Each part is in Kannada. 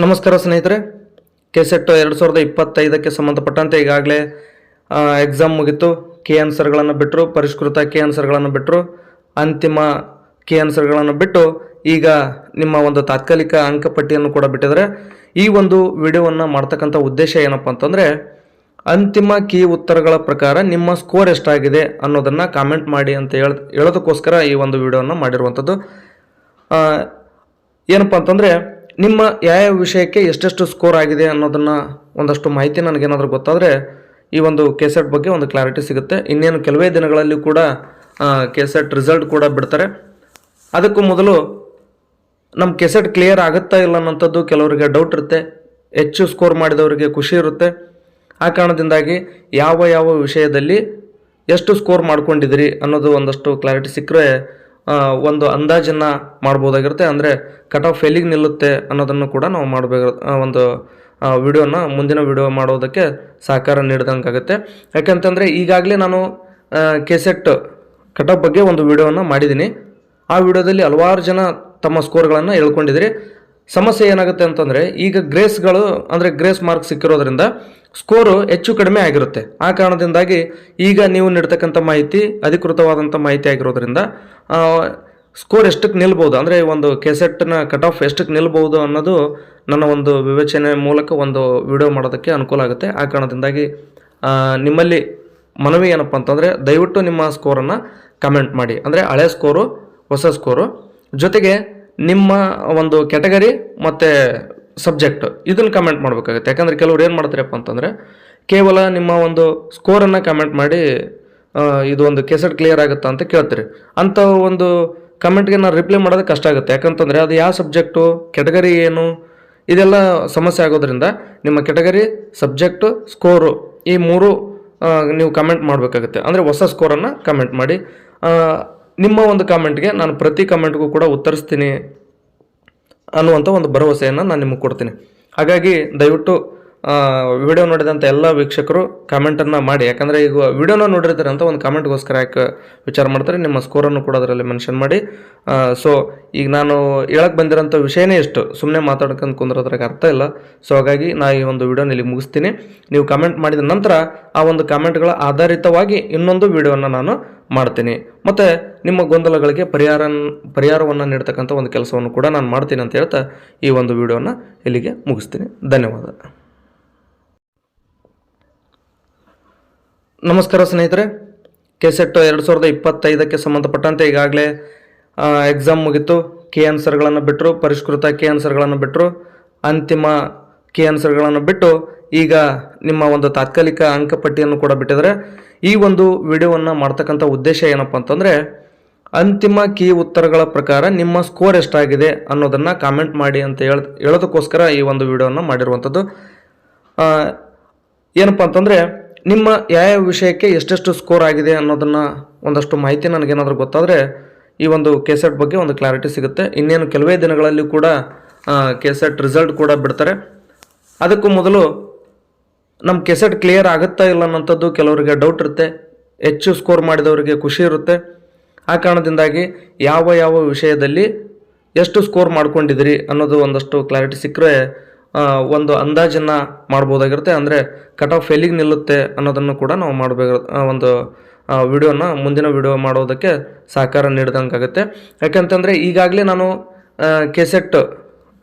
ನಮಸ್ಕಾರ ಸ್ನೇಹಿತರೆ. ಕೆಸೆಟ್ ಎರಡು ಸಾವಿರದ ಇಪ್ಪತ್ತೈದಕ್ಕೆ ಸಂಬಂಧಪಟ್ಟಂತೆ ಈಗಾಗಲೇ ಎಕ್ಸಾಮ್ ಮುಗಿತು. ಕೆ ಆನ್ಸರ್ಗಳನ್ನು ಬಿಟ್ಟರು ಪರಿಷ್ಕೃತ ಕೆ ಆನ್ಸರ್ಗಳನ್ನು ಬಿಟ್ಟರು ಅಂತಿಮ ಕೆ ಆನ್ಸರ್ಗಳನ್ನು ಬಿಟ್ಟು ಈಗ ನಿಮ್ಮ ಒಂದು ತಾತ್ಕಾಲಿಕ ಅಂಕಪಟ್ಟಿಯನ್ನು ಕೂಡ ಬಿಟ್ಟಿದ್ದಾರೆ. ಈ ಒಂದು ವಿಡಿಯೋವನ್ನು ಮಾಡ್ತಕ್ಕಂಥ ಉದ್ದೇಶ ಏನಪ್ಪ ಅಂತಂದರೆ, ಅಂತಿಮ ಕೀ ಉತ್ತರಗಳ ಪ್ರಕಾರ ನಿಮ್ಮ ಸ್ಕೋರ್ ಎಷ್ಟಾಗಿದೆ ಅನ್ನೋದನ್ನು ಕಾಮೆಂಟ್ ಮಾಡಿ ಅಂತ ಹೇಳ, ಹೇಳೋದಕ್ಕೋಸ್ಕರ ಈ ಒಂದು ವಿಡಿಯೋವನ್ನು ಮಾಡಿರುವಂಥದ್ದು. ಏನಪ್ಪ ಅಂತಂದರೆ ನಿಮ್ಮ ಯಾವ ವಿಷಯಕ್ಕೆ ಎಷ್ಟೆಷ್ಟು ಸ್ಕೋರ್ ಆಗಿದೆ ಅನ್ನೋದನ್ನು ಒಂದಷ್ಟು ಮಾಹಿತಿ ನನಗೇನಾದರೂ ಗೊತ್ತಾದರೆ ಈ ಒಂದು ಕೆಸೆಟ್ ಬಗ್ಗೆ ಒಂದು ಕ್ಲಾರಿಟಿ ಸಿಗುತ್ತೆ. ಇನ್ನೇನು ಕೆಲವೇ ದಿನಗಳಲ್ಲಿ ಕೂಡ ಕೆಸೆಟ್ ರಿಸಲ್ಟ್ ಕೂಡ ಬಿಡ್ತಾರೆ. ಅದಕ್ಕೂ ಮೊದಲು ನಮ್ಮ ಕೆಸೆಟ್ ಕ್ಲಿಯರ್ ಆಗುತ್ತಾ ಇಲ್ಲ ಅನ್ನೋಂಥದ್ದು ಕೆಲವರಿಗೆ ಡೌಟ್ ಇರುತ್ತೆ. ಹೆಚ್ಚು ಸ್ಕೋರ್ ಮಾಡಿದವರಿಗೆ ಖುಷಿ ಇರುತ್ತೆ. ಆ ಕಾರಣದಿಂದಾಗಿ ಯಾವ ಯಾವ ವಿಷಯದಲ್ಲಿ ಎಷ್ಟು ಸ್ಕೋರ್ ಮಾಡ್ಕೊಂಡಿದ್ದೀರಿ ಅನ್ನೋದು ಒಂದಷ್ಟು ಕ್ಲಾರಿಟಿ ಸಿಕ್ಕರೆ ಒಂದು ಅಂದಾಜನ್ನು ಮಾಡ್ಬೋದಾಗಿರುತ್ತೆ. ಅಂದರೆ ಕಟ್ ಆಫ್ ಎಲ್ಲಿಗೆ ನಿಲ್ಲುತ್ತೆ ಅನ್ನೋದನ್ನು ಕೂಡ ನಾವು ಮಾಡಬೇಕು ಒಂದು ವಿಡಿಯೋನ ಮುಂದಿನ ವಿಡಿಯೋ ಮಾಡೋದಕ್ಕೆ ಸಹಕಾರ ನೀಡಿದಂಗಾಗುತ್ತೆ ಯಾಕಂತಂದರೆ ಈಗಾಗಲೇ ನಾನು ಕೆಸೆಟ್ ಕಟ್ ಆಫ್ ಬಗ್ಗೆ ಒಂದು ವಿಡಿಯೋನ ಮಾಡಿದ್ದೀನಿ ಆ ವಿಡಿಯೋದಲ್ಲಿ ಹಲವಾರು ಜನ ತಮ್ಮ ಸ್ಕೋರ್ಗಳನ್ನು ಹೇಳ್ಕೊಂಡಿದ್ದೀರಿ ಸಮಸ್ಯೆ ಏನಾಗುತ್ತೆ ಅಂತಂದರೆ ಈಗ ಗ್ರೇಸ್ಗಳು, ಅಂದರೆ ಗ್ರೇಸ್ ಮಾರ್ಕ್ಸ್ ಸಿಕ್ಕಿರೋದ್ರಿಂದ ಸ್ಕೋರು ಹೆಚ್ಚು ಕಡಿಮೆ ಆಗಿರುತ್ತೆ. ಆ ಕಾರಣದಿಂದಾಗಿ ಈಗ ನೀವು ನೀಡ್ತಕ್ಕಂಥ ಮಾಹಿತಿ, ಅಧಿಕೃತವಾದಂಥ ಮಾಹಿತಿ ಆಗಿರೋದ್ರಿಂದ ಸ್ಕೋರ್ ಎಷ್ಟಕ್ಕೆ ನಿಲ್ಬೋದು? ಅಂದರೆ ಒಂದು ಕೆಸೆಟ್ನ ಕಟ್ ಆಫ್ ಎಷ್ಟಕ್ಕೆ ನಿಲ್ಬೋದು ಅನ್ನೋದು ನನ್ನ ಒಂದು ವಿವೇಚನೆ ಮೂಲಕ ಒಂದು ವಿಡಿಯೋ ಮಾಡೋದಕ್ಕೆ ಅನುಕೂಲ ಆಗುತ್ತೆ. ಆ ಕಾರಣದಿಂದಾಗಿ ನಿಮ್ಮಲ್ಲಿ ಮನವಿ ಏನಪ್ಪ ಅಂತಂದರೆ, ದಯವಿಟ್ಟು ನಿಮ್ಮ ಸ್ಕೋರನ್ನು ಕಮೆಂಟ್ ಮಾಡಿ. ಅಂದರೆ ಹಳೆ ಸ್ಕೋರು, ಹೊಸ ಸ್ಕೋರು. ಜೊತೆಗೆ ನಿಮ್ಮ ಒಂದು ಕ್ಯಾಟಗರಿ ಮತ್ತು ಸಬ್ಜೆಕ್ಟ್ ಇದನ್ನು ಕಮೆಂಟ್ ಮಾಡಬೇಕಾಗುತ್ತೆ. ಯಾಕಂದರೆ ಕೆಲವ್ರು ಏನು ಮಾಡ್ತಾರಪ್ಪ ಅಂತಂದರೆ, ಕೇವಲ ನಿಮ್ಮ ಒಂದು ಸ್ಕೋರನ್ನು ಕಮೆಂಟ್ ಮಾಡಿ ಇದು ಒಂದು ಕೆಸೆಟ್ ಕ್ಲಿಯರ್ ಆಗುತ್ತಾ ಅಂತ ಕೇಳ್ತೀರಿ. ಅಂಥ ಒಂದು ಕಮೆಂಟ್ಗೆ ನಾನು ರಿಪ್ಲೈ ಮಾಡೋದು ಕಷ್ಟ ಆಗುತ್ತೆ. ಯಾಕಂತಂದರೆ ಅದು ಯಾವ ಸಬ್ಜೆಕ್ಟು ಕೆಟಗರಿ ಏನು, ಇದೆಲ್ಲ ಸಮಸ್ಯೆ ಆಗೋದ್ರಿಂದ ನಿಮ್ಮ ಕೆಟಗರಿ ಸಬ್ಜೆಕ್ಟು ಸ್ಕೋರು ಈ ಮೂರು ನೀವು ಕಮೆಂಟ್ ಮಾಡಬೇಕಾಗುತ್ತೆ. ಅಂದರೆ ಹೊಸ ಸ್ಕೋರನ್ನು ಕಮೆಂಟ್ ಮಾಡಿ ನಿಮ್ಮ ಒಂದು ಕಾಮೆಂಟ್ಗೆ ನಾನು ಪ್ರತಿ ಕಮೆಂಟ್ಗೂ ಕೂಡ ಉತ್ತರಿಸ್ತೀನಿ. ಅನ್ನುವಂಥ ಒಂದು ಭರವಸೆಯನ್ನು ನಾನು ನಿಮಗೆ ಕೊಡ್ತೀನಿ. ಹಾಗಾಗಿ ದಯವಿಟ್ಟು ವಿಡಿಯೋ ನೋಡಿದಂಥ ಎಲ್ಲ ವೀಕ್ಷಕರು ಕಮೆಂಟನ್ನು ಮಾಡಿ. ಯಾಕಂದರೆ ಈಗ ವಿಡಿಯೋನ ನೋಡಿರ್ತಾರೆ ಅಂತ ಒಂದು ಕಮೆಂಟ್ಗೋಸ್ಕರ ಯಾಕೆ ವಿಚಾರ ಮಾಡ್ತಾರೆ, ನಿಮ್ಮ ಸ್ಕೋರನ್ನು ಕೂಡ ಅದರಲ್ಲಿ ಮೆನ್ಷನ್ ಮಾಡಿ. ಸೊ ಈಗ ನಾನು ಹೇಳಕ್ಕೆ ಬಂದಿರೋಂಥ ವಿಷಯನೇ ಇಷ್ಟು. ಸುಮ್ಮನೆ ಮಾತಾಡ್ಕೊಂಡು ಕುಂದ್ರೋದ್ರಾಗ ಅರ್ಥ ಇಲ್ಲ. ಸೊ ಹಾಗಾಗಿ ನಾ ಈ ಒಂದು ವಿಡಿಯೋನ ಇಲ್ಲಿ ಮುಗಿಸ್ತೀನಿ. ನೀವು ಕಮೆಂಟ್ ಮಾಡಿದ ನಂತರ ಆ ಒಂದು ಕಮೆಂಟ್ಗಳ ಆಧಾರಿತವಾಗಿ ಇನ್ನೊಂದು ವಿಡಿಯೋನ ನಾನು ಮಾಡ್ತೀನಿ. ಮತ್ತು ನಿಮ್ಮ ಗೊಂದಲಗಳಿಗೆ ಪರಿಹಾರ ಪರಿಹಾರವನ್ನು ನೀಡ್ತಕ್ಕಂಥ ಒಂದು ಕೆಲಸವನ್ನು ಕೂಡ ನಾನು ಮಾಡ್ತೀನಿ ಅಂತ ಹೇಳ್ತಾ ಈ ಒಂದು ವಿಡಿಯೋನ ಇಲ್ಲಿಗೆ ಮುಗಿಸ್ತೀನಿ. ಧನ್ಯವಾದ. ನಮಸ್ಕಾರ ಸ್ನೇಹಿತರೆ. ಕೆಸೆಟ್ ಎರಡು ಸಾವಿರದ ಇಪ್ಪತ್ತೈದಕ್ಕೆ ಸಂಬಂಧಪಟ್ಟಂತೆ ಈಗಾಗಲೇ ಎಕ್ಸಾಮ್ ಮುಗಿತು. ಕೆ ಆನ್ಸರ್ಗಳನ್ನು ಬಿಟ್ಟರು ಪರಿಷ್ಕೃತ ಕೆ ಆನ್ಸರ್ಗಳನ್ನು ಬಿಟ್ಟರು ಅಂತಿಮ ಕೆ ಆನ್ಸರ್ಗಳನ್ನು ಬಿಟ್ಟು ಈಗ ನಿಮ್ಮ ಒಂದು ತಾತ್ಕಾಲಿಕ ಅಂಕಪಟ್ಟಿಯನ್ನು ಕೂಡ ಬಿಟ್ಟಿದ್ದಾರೆ. ಈ ಒಂದು ವಿಡಿಯೋವನ್ನು ಮಾಡ್ತಕ್ಕಂಥ ಉದ್ದೇಶ ಏನಪ್ಪ ಅಂತಂದರೆ, ಅಂತಿಮ ಕೀ ಉತ್ತರಗಳ ಪ್ರಕಾರ ನಿಮ್ಮ ಸ್ಕೋರ್ ಎಷ್ಟಾಗಿದೆ ಅನ್ನೋದನ್ನು ಕಾಮೆಂಟ್ ಮಾಡಿ ಅಂತ ಹೇಳ, ಹೇಳೋದಕ್ಕೋಸ್ಕರ ಈ ಒಂದು ವಿಡಿಯೋವನ್ನು ಮಾಡಿರುವಂಥದ್ದು. ಏನಪ್ಪ ಅಂತಂದರೆ ನಿಮ್ಮ ಯಾವ ಯಾವ ವಿಷಯಕ್ಕೆ ಎಷ್ಟೆಷ್ಟು ಸ್ಕೋರ್ ಆಗಿದೆ ಅನ್ನೋದನ್ನು ಒಂದಷ್ಟು ಮಾಹಿತಿ ನನಗೇನಾದರೂ ಗೊತ್ತಾದರೆ ಈ ಒಂದು ಕೆಸೆಟ್ ಬಗ್ಗೆ ಒಂದು ಕ್ಲಾರಿಟಿ ಸಿಗುತ್ತೆ. ಇನ್ನೇನು ಕೆಲವೇ ದಿನಗಳಲ್ಲಿ ಕೂಡ ಕೆಸೆಟ್ ರಿಸಲ್ಟ್ ಕೂಡ ಬಿಡ್ತಾರೆ. ಅದಕ್ಕೂ ಮೊದಲು ನಮ್ಮ ಕೆಸೆಟ್ ಕ್ಲಿಯರ್ ಆಗುತ್ತಾ ಇಲ್ಲ ಅನ್ನೋಂಥದ್ದು ಕೆಲವರಿಗೆ ಡೌಟ್ ಇರುತ್ತೆ. ಹೆಚ್ಚು ಸ್ಕೋರ್ ಮಾಡಿದವರಿಗೆ ಖುಷಿ ಇರುತ್ತೆ. ಆ ಕಾರಣದಿಂದಾಗಿ ಯಾವ ಯಾವ ವಿಷಯದಲ್ಲಿ ಎಷ್ಟು ಸ್ಕೋರ್ ಮಾಡ್ಕೊಂಡಿದ್ದೀರಿ ಅನ್ನೋದು ಒಂದಷ್ಟು ಕ್ಲಾರಿಟಿ ಸಿಕ್ಕರೆ ಒಂದು ಅಂದಾಜನ್ನು ಮಾಡ್ಬೋದಾಗಿರುತ್ತೆ. ಅಂದರೆ ಕಟ್ ಆಫ್ ಎಲ್ಲಿಗೆ ನಿಲ್ಲುತ್ತೆ ಅನ್ನೋದನ್ನು ಕೂಡ ನಾವು ಮಾಡಬೇಕು ಒಂದು ವಿಡಿಯೋನ ಮುಂದಿನ ವಿಡಿಯೋ ಮಾಡೋದಕ್ಕೆ ಸಹಕಾರ ನೀಡಿದಂಗಾಗುತ್ತೆ ಯಾಕಂತಂದರೆ ಈಗಾಗಲೇ ನಾನು ಕೆಸೆಟ್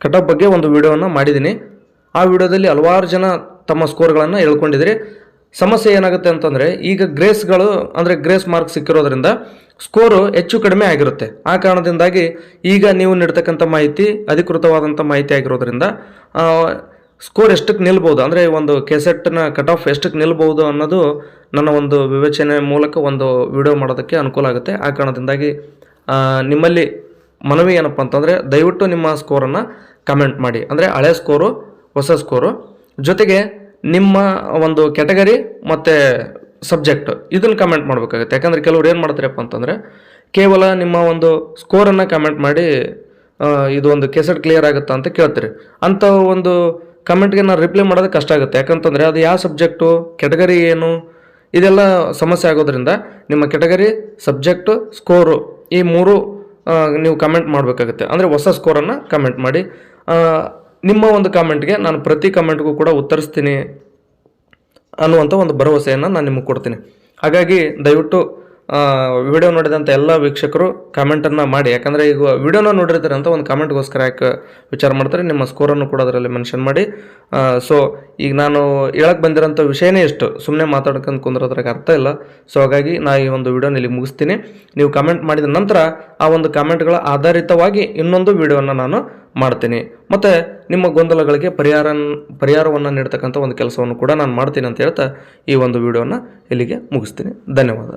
ಕಟ್ ಆಫ್ ಬಗ್ಗೆ ಒಂದು ವಿಡಿಯೋವನ್ನು ಮಾಡಿದ್ದೀನಿ. ಆ ವಿಡಿಯೋದಲ್ಲಿ ಹಲವಾರು ಜನ ತಮ್ಮ ಸ್ಕೋರ್ಗಳನ್ನು ಹೇಳ್ಕೊಂಡಿದ್ದೀರಿ ಸಮಸ್ಯೆ ಏನಾಗುತ್ತೆ ಅಂತಂದರೆ ಈಗ ಗ್ರೇಸ್ಗಳು ಅಂದರೆ ಗ್ರೇಸ್ ಮಾರ್ಕ್ ಸಿಕ್ಕಿರೋದ್ರಿಂದ ಸ್ಕೋರು ಹೆಚ್ಚು ಕಡಿಮೆ ಆಗಿರುತ್ತೆ. ಆ ಕಾರಣದಿಂದಾಗಿ ಈಗ ನೀವು ನೀಡ್ತಕ್ಕಂಥ ಮಾಹಿತಿ, ಅಧಿಕೃತವಾದಂಥ ಮಾಹಿತಿ ಆಗಿರೋದ್ರಿಂದ ಸ್ಕೋರ್ ಎಷ್ಟಕ್ಕೆ ನಿಲ್ಬೋದು? ಅಂದರೆ ಒಂದು ಕೆಸೆಟ್ನ ಕಟ್ ಆಫ್ ಎಷ್ಟಕ್ಕೆ ನಿಲ್ಬೋದು ಅನ್ನೋದು ನನ್ನ ಒಂದು ವಿವೇಚನೆ ಮೂಲಕ ಒಂದು ವಿಡಿಯೋ ಮಾಡೋದಕ್ಕೆ ಅನುಕೂಲ ಆಗುತ್ತೆ. ಆ ಕಾರಣದಿಂದಾಗಿ ನಿಮ್ಮಲ್ಲಿ ಮನವಿ ಏನಪ್ಪ ಅಂತಂದರೆ, ದಯವಿಟ್ಟು ನಿಮ್ಮ ಸ್ಕೋರನ್ನು ಕಮೆಂಟ್ ಮಾಡಿ. ಅಂದರೆ ಹಳೆ ಸ್ಕೋರು, ಹೊಸ ಸ್ಕೋರು. ಜೊತೆಗೆ ನಿಮ್ಮ ಒಂದು ಕ್ಯಾಟಗರಿ ಮತ್ತು ಸಬ್ಜೆಕ್ಟ್ ಇದನ್ನು ಕಮೆಂಟ್ ಮಾಡಬೇಕಾಗುತ್ತೆ. ಯಾಕಂದರೆ ಕೆಲವ್ರು ಏನು ಮಾಡ್ತಾರಪ್ಪ ಅಂತಂದರೆ, ಕೇವಲ ನಿಮ್ಮ ಒಂದು ಸ್ಕೋರನ್ನು ಕಮೆಂಟ್ ಮಾಡಿ ಇದು ಒಂದು ಕೆಸೆಟ್ ಕ್ಲಿಯರ್ ಆಗುತ್ತಾ ಅಂತ ಕೇಳ್ತೀರಿ. ಅಂಥ ಒಂದು ಕಮೆಂಟ್ಗೆ ನಾನು ರಿಪ್ಲೈ ಮಾಡೋದಕ್ಕೆ ಕಷ್ಟ ಆಗುತ್ತೆ. ಯಾಕಂತಂದರೆ ಅದು ಯಾವ ಸಬ್ಜೆಕ್ಟು ಕೆಟಗರಿ ಏನು, ಇದೆಲ್ಲ ಸಮಸ್ಯೆ ಆಗೋದ್ರಿಂದ ನಿಮ್ಮ ಕೆಟಗರಿ ಸಬ್ಜೆಕ್ಟು ಸ್ಕೋರು ಈ ಮೂರು ನೀವು ಕಮೆಂಟ್ ಮಾಡಬೇಕಾಗುತ್ತೆ. ಅಂದರೆ ಹೊಸ ಸ್ಕೋರನ್ನು ಕಮೆಂಟ್ ಮಾಡಿ ನಿಮ್ಮ ಒಂದು ಕಾಮೆಂಟ್ಗೆ ನಾನು ಪ್ರತಿ ಕಮೆಂಟ್ಗೂ ಕೂಡ ಉತ್ತರಿಸ್ತೀನಿ. ಅನ್ನುವಂಥ ಒಂದು ಭರವಸೆಯನ್ನು ನಾನು ನಿಮಗೆ ಕೊಡ್ತೀನಿ. ಹಾಗಾಗಿ ದಯವಿಟ್ಟು ವಿಡಿಯೋ ನೋಡಿದಂಥ ಎಲ್ಲ ವೀಕ್ಷಕರು ಕಾಮೆಂಟನ್ನು ಮಾಡಿ. ಯಾಕಂದರೆ ಈಗ ವಿಡಿಯೋನ ನೋಡಿರ್ತಾರೆ ಅಂತ ಒಂದು ಕಾಮೆಂಟ್ಗೋಸ್ಕರ ಯಾಕೆ ವಿಚಾರ ಮಾಡ್ತಾರೆ, ನಿಮ್ಮ ಸ್ಕೋರನ್ನು ಕೂಡ ಅದರಲ್ಲಿ ಮೆನ್ಷನ್ ಮಾಡಿ. ಸೊ ಈಗ ನಾನು ಹೇಳಕ್ಕೆ ಬಂದಿರೋಂಥ ವಿಷಯನೇ ಎಷ್ಟು ಸುಮ್ಮನೆ ಮಾತಾಡ್ಕೊಂಡು ಕುಂದ್ರೋದ್ರಾಗ ಅರ್ಥ ಇಲ್ಲ. ಸೊ ಹಾಗಾಗಿ ನಾ ಈ ಒಂದು ವಿಡಿಯೋನ ಇಲ್ಲಿ ಮುಗಿಸ್ತೀನಿ. ನೀವು ಕಮೆಂಟ್ ಮಾಡಿದ ನಂತರ ಆ ಒಂದು ಕಾಮೆಂಟ್ಗಳ ಆಧಾರಿತವಾಗಿ ಇನ್ನೊಂದು ವಿಡಿಯೋನ ನಾನು ಮಾಡ್ತೀನಿ. ಮತ್ತು ನಿಮ್ಮ ಗೊಂದಲಗಳಿಗೆ ಪರಿಹಾರ ಪರಿಹಾರವನ್ನು ನೀಡ್ತಕ್ಕಂಥ ಒಂದು ಕೆಲಸವನ್ನು ಕೂಡ ನಾನು ಮಾಡ್ತೀನಿ ಅಂತ ಹೇಳ್ತಾ ಈ ಒಂದು ವಿಡಿಯೋನ ಇಲ್ಲಿಗೆ ಮುಗಿಸ್ತೀನಿ. ಧನ್ಯವಾದ.